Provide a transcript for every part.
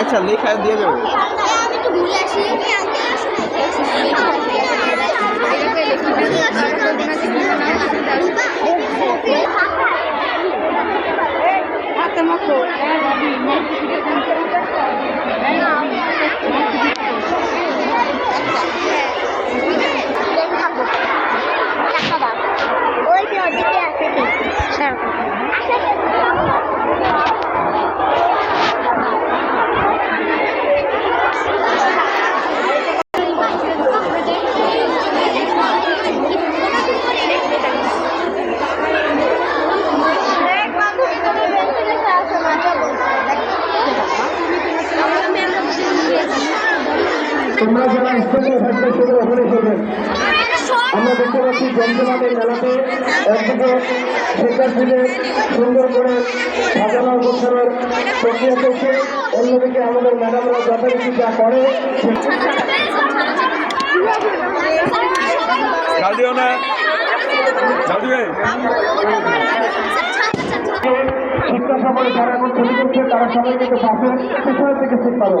আচ্ছা লেখা দিয়ে দেবো। আমি তোমরা যারা স্থানীয় থাকবে সেগুলো ওখানে এসেছেন আমরা দেখতে পাচ্ছি জমজমাট এই মেলাতে একদিকে দিলে সুন্দর করে সাজানো গোছানোর প্রক্রিয়া চলছে অন্যদিকে আমাদের ম্যাডামরা যথারীতি যা করে শিক্ষা সফরে যারা এখন ছবি করছে তারা সবাই কিন্তু পাশের পিছনের থেকে সিট পাবে।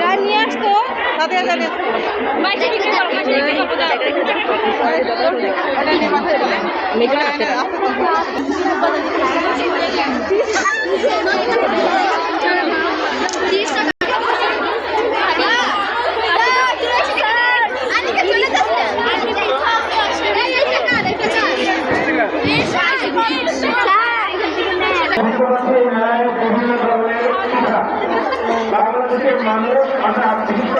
গান নিয়ে আসতো তাতে জানে দেখতে পাচ্ছি এই মেলায় বিভিন্ন ধরনের পিঠা মানুষ অর্থাৎ বিভিন্ন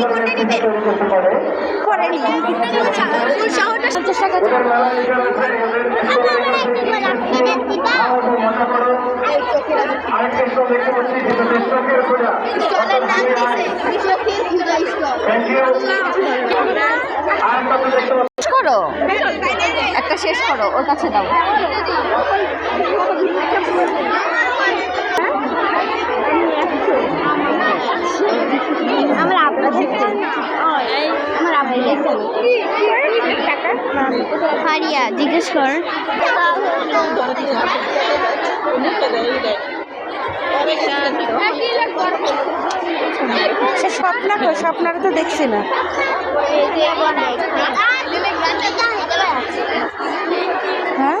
ধরনের তৈরি করতে পারে। আরেকটা স্টল। দেখতে পাচ্ছি যেটা দেশটাকের খোঁজা দেখতে পাচ্ছি করো? একটা শেষ করো ওর কাছে দাও। আমার আব্বা দেখছে আমার আব্বা হারিয়া জিজ্ঞেস কর। সে স্বপ্না কো স্বপ্নারে তো দেখছি না। হ্যাঁ?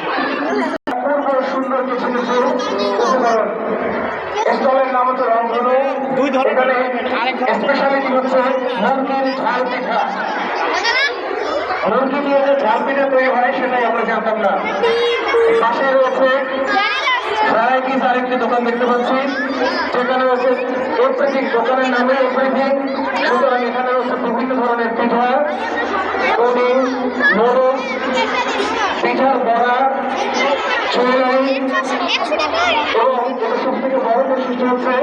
হচ্ছে রংধনু দুই ধরনের স্পেশালিটি হচ্ছে? মুরগির ঝাল পিঠা। মুরগি দিয়ে যে ঝাল পিঠা তৈরি হয় সেটাই আমরা জানতাম না। পাশে রয়েছে ভ্যারাইটিস আরেকটি দোকান দেখতে পাচ্ছি। সেখানে রয়েছে প্রত্যেক দোকানের নামে এভরিথিং সুতরাং এখানে রয়েছে বিভিন্ন ধরনের পিঠা পুডিং নুডলস পিঠার বড়া চুলাই এবং সব থেকে বড় বৈশিষ্ট্য হচ্ছে